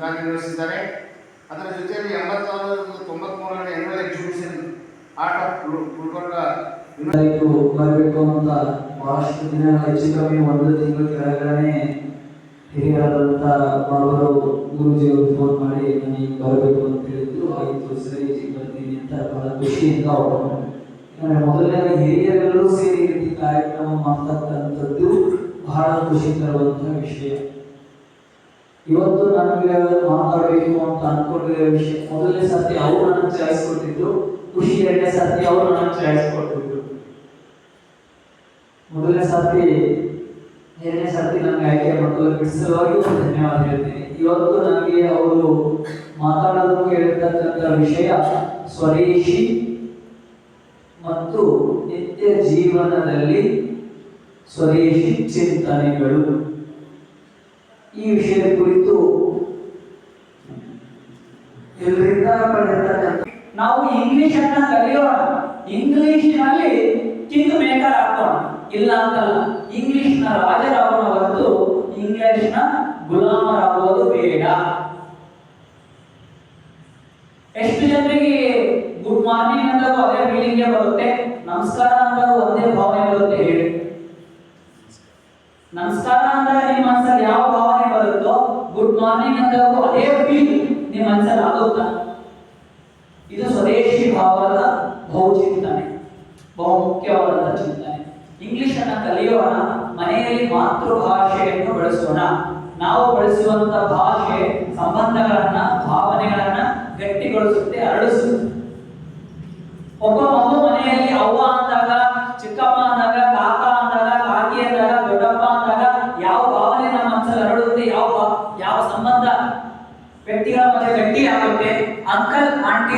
ಕಾರ್ಯನಿರ್ವಹಿಸಿದ್ದಾರೆ ಅದರ ಜೊತೆಯಲ್ಲಿ ಎಂಬತ್ತಾರು ತೊಂಬತ್ಮೂರನೇ annual exhibition art of Gulbarga ಬರಬೇಕು ಅಂತ ಬಹಳಷ್ಟು ದಿನಗಳ ಹೆಚ್ಚು ಕಮ್ಮಿ ಒಂದು ತಿಂಗಳ ಕೆಳಗಡೆ ಹಿರಿಯರಾದಂಥ ಅವರು ಫೋನ್ ಮಾಡಿ ನನಗೆ ಬರಬೇಕು ಅಂತ ಹೇಳಿದ್ರು. ಆಯಿತು, ಸರಿ ಬರ್ತೀನಿ ಅಂತ ಬಹಳ ಖುಷಿಯಿಂದ ಅವರು. ಮೊದಲನೇ ಹಿರಿಯರೆಲ್ಲರೂ ಸೇರಿ ಕಾರ್ಯಕ್ರಮ ಮಾಡ್ತಕ್ಕಂಥದ್ದು ಬಹಳ ಖುಷಿ ತರುವಂತಹ ವಿಷಯ. ಇವತ್ತು ನನಗೆ ಮಾತಾಡಬೇಕು ಅಂತ ಅನ್ಕೊಂಡಿರೋ ವಿಷಯ. ಮೊದಲನೇ ಸರ್ತಿ ಅವರು ನನಗೆ ಚಾಯ್ಸ್ ಕೊಟ್ಟಿದ್ರು ಖುಷಿ ಎರಡನೇ ಸರ್ತಿ ಅವರು ನನಗೆ ಚಾಯ್ಸ್ ಕೊಟ್ಟಿದ್ರು ಮೊದಲನೇ ಸರ್ತಿ, ಎರಡನೇ ಸರ್ತಿ ನನಗೆ ಆಯ್ಕೆ ಮಾಡಲು ಬಿಡಿಸಲುವಾಗಿ ಧನ್ಯವಾದ ಹೇಳ್ತೀನಿ. ಇವತ್ತು ನನಗೆ ಅವರು ಮಾತಾಡೋದು ಹೇಳಿರ್ತಕ್ಕಂಥ ವಿಷಯ ಸ್ವದೇಶಿ ಮತ್ತು ನಿತ್ಯ ಜೀವನದಲ್ಲಿ ಸ್ವದೇಶಿ ಚಿಂತನೆಗಳು. ಈ ವಿಷಯದ ಕುರಿತು ಎಲ್ಲರಿಂದ ನಾವು ಇಂಗ್ಲಿಷ್ ಅನ್ನ ಕಲಿಯೋಣ. ಇಂಗ್ಲಿಷ್ನಲ್ಲಿ ಕಿಂಗ್ ಮೇಕರ್ ಹಾಕೋಣ ಇಲ್ಲ ಅಂತಲ್ಲ ಇಂಗ್ಲಿಷ್ನ ರಾಜರಾಗೋಣ ಹೊರತು ನ ಗುಲಾಮರಾಗೋದು ಬೇಡ. ಎಷ್ಟು ಜನರಿಗೆ ಗುಡ್ ಮಾರ್ನಿಂಗ್ ಅಂದಾಗ ಅದೇ ಫೀಲಿಂಗ್ ಬರುತ್ತೆ, ನಮಸ್ಕಾರ ಅಂದಾಗ ಒಂದೇ ಭಾವನೆ ಬರುತ್ತೆ ಹೇಳಿ. ನಮಸ್ಕಾರ ಅಂದ್ರೆ ನಿಮ್ಮ ಮನಸ್ಸಲ್ಲಿ ಯಾವ ಗುಡ್ ಮಾರ್ನಿಂಗ್ ಅಂದಾಗೂ ಅದೇ ಫೀಲ್ ನಿಮ್ಮ ಮನಸ್ಸಲ್ಲಿ ಆಗುತ್ತಾ? ಇದು ಸ್ವದೇಶಿ ಭಾವದ ಬಹು ಚಿಂತನೆ ಬಹು ಮುಖ್ಯವಾದಂತಹ ಚಿಂತನೆ. ಇಂಗ್ಲಿಷ್ ಅನ್ನ ಕಲಿಯೋಣ, ಮನೆಯಲ್ಲಿ ಮಾತೃಭಾಷೆಯನ್ನು ಬಳಸೋಣ. ನಾವು ಬಳಸುವಂತ ಭಾಷೆ ಸಂಬಂಧಗಳನ್ನ, ಭಾವನೆಗಳನ್ನ ಗಟ್ಟಿಗೊಳಿಸುತ್ತೆ, ಅರಳಿಸುತ್ತೆ. ಒಬ್ಬ ಮಗು ಮನೆಯಲ್ಲಿ ಅವ್ವ ಅಂದಾಗ, ಚಿಕ್ಕಮ್ಮ ಅಂದಾಗ, ಕಾಕ ಸಂಬಂಧ ವ್ಯಕ್ತಿಗಳ ಮಧ್ಯೆ ಗಟ್ಟಿ ಆಗುತ್ತೆ ಅಂಕಲ್ ಆಂಟಿ